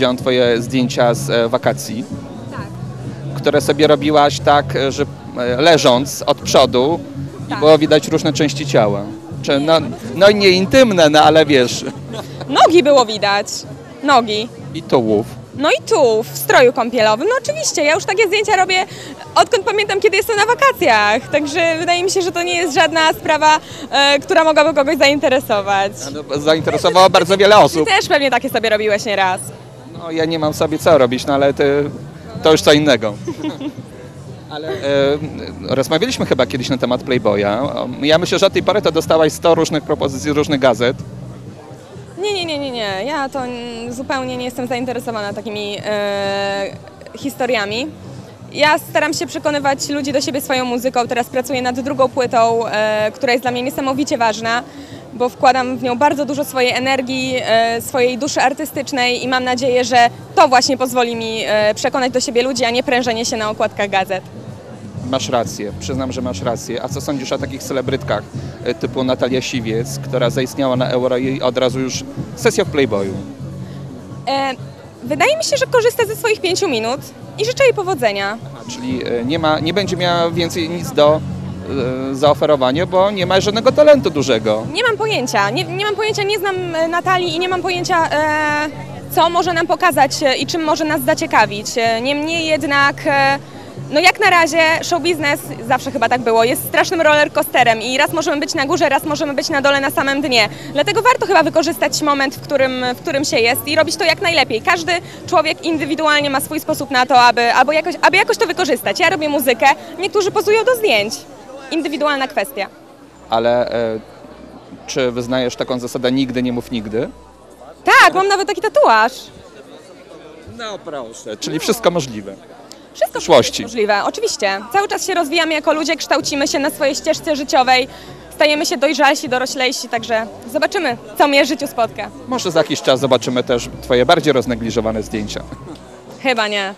widziałam twoje zdjęcia z e, wakacji, Tak. które sobie robiłaś tak, e, że e, leżąc od przodu i Tak. było widać różne części ciała. Czy, no, no nie intymne, no ale wiesz, Nogi było widać. Nogi. i tułów. No i tu, w stroju kąpielowym. No oczywiście, ja już takie zdjęcia robię odkąd pamiętam, kiedy jestem na wakacjach. Także wydaje mi się, że to nie jest żadna sprawa, e, która mogłaby kogoś zainteresować. No, Zainteresowało bardzo wiele osób. Też pewnie takie sobie robiłeś nieraz. No ja nie mam sobie co robić, no ale ty, to już co innego. Ale e, rozmawialiśmy chyba kiedyś na temat Playboya. Ja myślę, że od tej pory to dostałaś 100 różnych propozycji, różnych gazet. Nie, nie, nie, nie, nie. Ja to zupełnie nie jestem zainteresowana takimi e, historiami. Ja staram się przekonywać ludzi do siebie swoją muzyką. Teraz pracuję nad drugą płytą, e, która jest dla mnie niesamowicie ważna, bo wkładam w nią bardzo dużo swojej energii, e, swojej duszy artystycznej i mam nadzieję, że to właśnie pozwoli mi e, przekonać do siebie ludzi, a nie prężenie się na okładkach gazet. Masz rację, przyznam, że masz rację. A co sądzisz o takich celebrytkach e, typu Natalia Siwiec, która zaistniała na Euro i od razu już sesja w Playboyu? E, wydaje mi się, że korzysta ze swoich pięciu minut i życzę jej powodzenia. Aha, czyli nie, ma, nie będzie miała więcej nic do e, zaoferowania, bo nie ma żadnego talentu dużego. Nie mam pojęcia, nie, nie mam pojęcia, nie znam e, Natalii i nie mam pojęcia, e, co może nam pokazać i czym może nas zaciekawić. Niemniej jednak, no jak na razie show biznes, zawsze chyba tak było, jest strasznym roller coasterem i raz możemy być na górze, raz możemy być na dole na samym dnie. Dlatego warto chyba wykorzystać moment, w którym, w którym się jest i robić to jak najlepiej. Każdy człowiek indywidualnie ma swój sposób na to, aby, aby, jakoś, aby jakoś to wykorzystać. Ja robię muzykę, niektórzy pozują do zdjęć. Indywidualna kwestia. Ale e, czy wyznajesz taką zasadę nigdy nie mów nigdy? Tak, mam nawet taki tatuaż. No proszę. Czyli wszystko możliwe. Wszystko przyszłości. jest możliwe, oczywiście. Cały czas się rozwijamy jako ludzie, kształcimy się na swojej ścieżce życiowej, stajemy się dojrzalsi, doroślejsi, także zobaczymy, co mnie w życiu spotka. Może za jakiś czas zobaczymy też twoje bardziej roznegliżowane zdjęcia. Chyba nie.